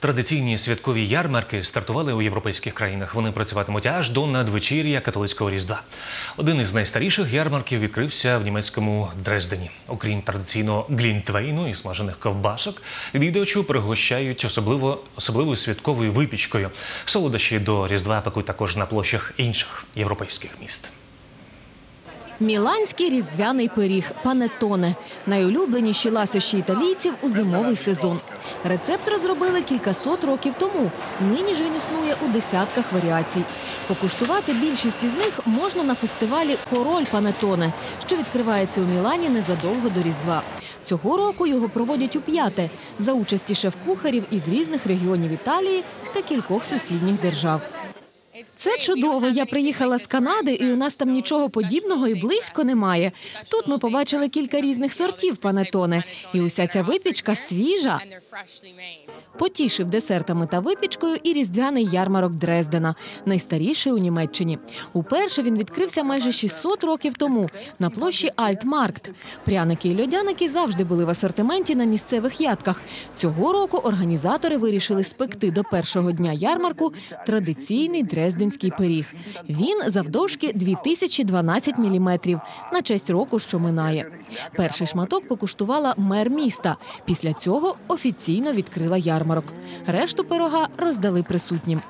Традиційні святкові ярмарки стартували у європейських країнах. Вони працюватимуть аж до надвечір'я католицького різдва. Один із найстаріших ярмарків відкрився в німецькому Дрездені. Окрім традиційного глінтвейну і смажених ковбасок, відвідувачу пригощають особливо особливою святковою випічкою. Солодощі до різдва пекуть також на площах інших європейських міст. Міланський різдвяний пиріг панетоне найулюбленіші ласощі італійців у зимовий сезон. Рецепт розробили кількасот років тому. Нині ж він існує у десятках варіацій. Покуштувати більшість із них можна на фестивалі Король панетоне, що відкривається у Мілані незадовго до Різдва. Цього року його проводять у п'яте за участі шеф-кухарів із різних регіонів Італії та кількох сусідніх держав. Це чудово. Я приїхала з Канади, і у нас там нічого подібного і близько немає. Тут ми побачили кілька різних сортів панетоне, і уся ця випічка свіжа. Потішив десертами та випічкою і різдвяний ярмарок Дрездена, найстаріший у Німеччині. Уперше він відкрився майже 600 років тому на площі Альтмаркт. Пряники і льодяники завжди були в асортименті на місцевих ядках. Цього року організатори вирішили спекти до першого дня ярмарку традиційний дрезденський пиріг. Він завдовжки 2012 міліметрів на честь року, що минає. Перший шматок покуштувала мер міста. Після цього офіційно відкрила ярмарок. Решту пирога роздали присутнім.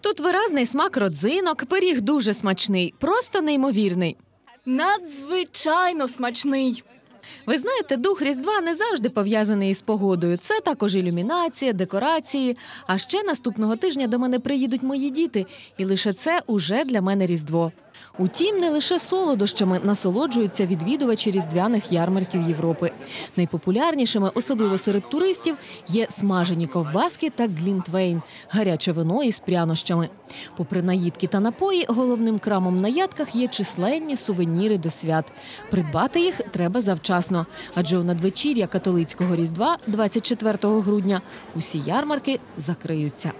Тут виразний смак родзинок, пиріг дуже смачний, просто неймовірний. Надзвичайно смачний. Ви знаєте, дух Різдва не завжди пов'язаний із погодою. Це також ілюмінація, декорації. А ще наступного тижня до мене приїдуть мої діти, і лише це уже для мене Різдво. Утім, не лише солодощами насолоджуються відвідувачі різдвяних ярмарків Європи. Найпопулярнішими, особливо серед туристів, є смажені ковбаски та глінтвейн, гаряче вино із прянощами. Попри наїдки та напої, головним крамом на ядках є численні сувеніри до свят. Придбати їх треба завчасно, адже у надвечір'я католицького різдва, 24 грудня, усі ярмарки закриються.